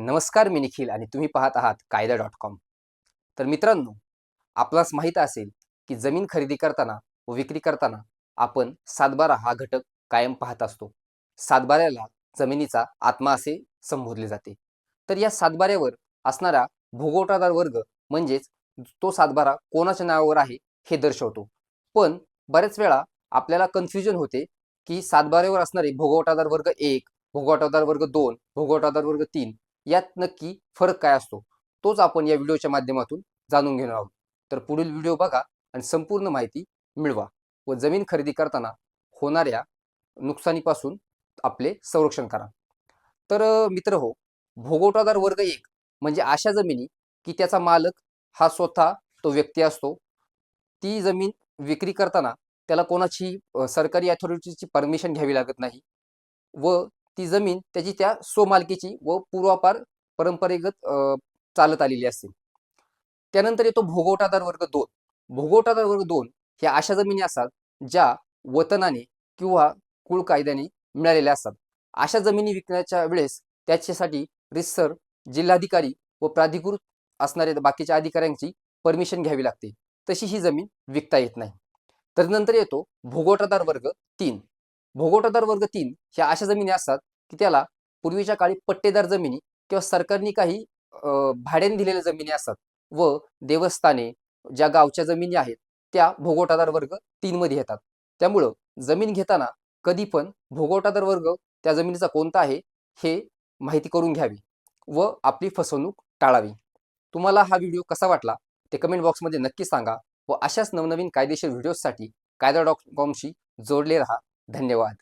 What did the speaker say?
नमस्कार मी निखिल आणि तुम्ही पाहत आहात कायदा डॉट कॉम. तर मित्रांनो आपणास माहीत असेल की जमीन खरेदी करताना व विक्री करताना आपण सातबारा हा घटक कायम पाहत असतो. सातबाऱ्याला जमिनीचा आत्मा असे संबोधले जाते. तर या सातबाऱ्यावर असणारा भोगवटादार वर्ग म्हणजेच तो सातबारा कोणाच्या नावावर आहे हे दर्शवतो. पण बऱ्याच वेळा आपल्याला कन्फ्युजन होते की सातबाऱ्यावर असणारे भोगवटादार वर्ग एक भोगवटादार वर्ग दोन भोगवटादार वर्ग तीन यात नक्की फरक काय असतो तोच आपण या व्हिडिओच्या माध्यमातून जाणून घेणार आहोत. तर पुढील व्हिडिओ बघा आणि संपूर्ण माहिती मिळवा व जमीन खरेदी करताना होणाऱ्या नुकसानीपासून आपले संरक्षण करा. तर मित्र हो भोगवटादार वर्ग एक म्हणजे अशा जमिनी की त्याचा मालक हा स्वतः तो व्यक्ती असतो. ती जमीन विक्री करताना त्याला कोणाची सरकारी अथॉरिटीची परमिशन घ्यावी लागत नाही व ती जमीन त्याची त्या स्वमालकीची व पूर्वापार परंपरेगत चालत आलेली असते. त्यानंतर येतो भोगवटादार वर्ग दोन. भोगवटादार वर्ग दोन ह्या अशा जमिनी असतात ज्या वतनाने किंवा कुळ कायद्याने मिळालेल्या असतात. अशा जमिनी विकण्याच्या वेळेस त्याच्यासाठी रिसर जिल्हाधिकारी व प्राधिकृत असणाऱ्या बाकीच्या अधिकाऱ्यांची परमिशन घ्यावी लागते. तशी ही जमीन विकता येत नाही. तर नंतर येतो भोगवटादार वर्ग तीन. भोगोटादार वर्ग तीन ह्या अशा जमिनी असतात की त्याला पूर्वीच्या काळी पट्टेदार जमिनी किंवा सरकारने काही भाड्याने दिलेल्या जमिनी असतात व देवस्थाने ज्या गावच्या जमिनी आहेत त्या भोगोटादार वर्ग तीन मध्ये येतात. त्यामुळं जमीन घेताना कधी पण भोगवटादार वर्ग त्या जमिनीचा कोणता आहे हे माहिती करून घ्यावी व आपली फसवणूक टाळावी. तुम्हाला हा व्हिडिओ कसा वाटला ते कमेंट बॉक्समध्ये नक्की सांगा व अशाच नवनवीन कायदेशीर व्हिडिओजसाठी कायदा डॉट कॉमशी जोडले राहा. धन्यवाद.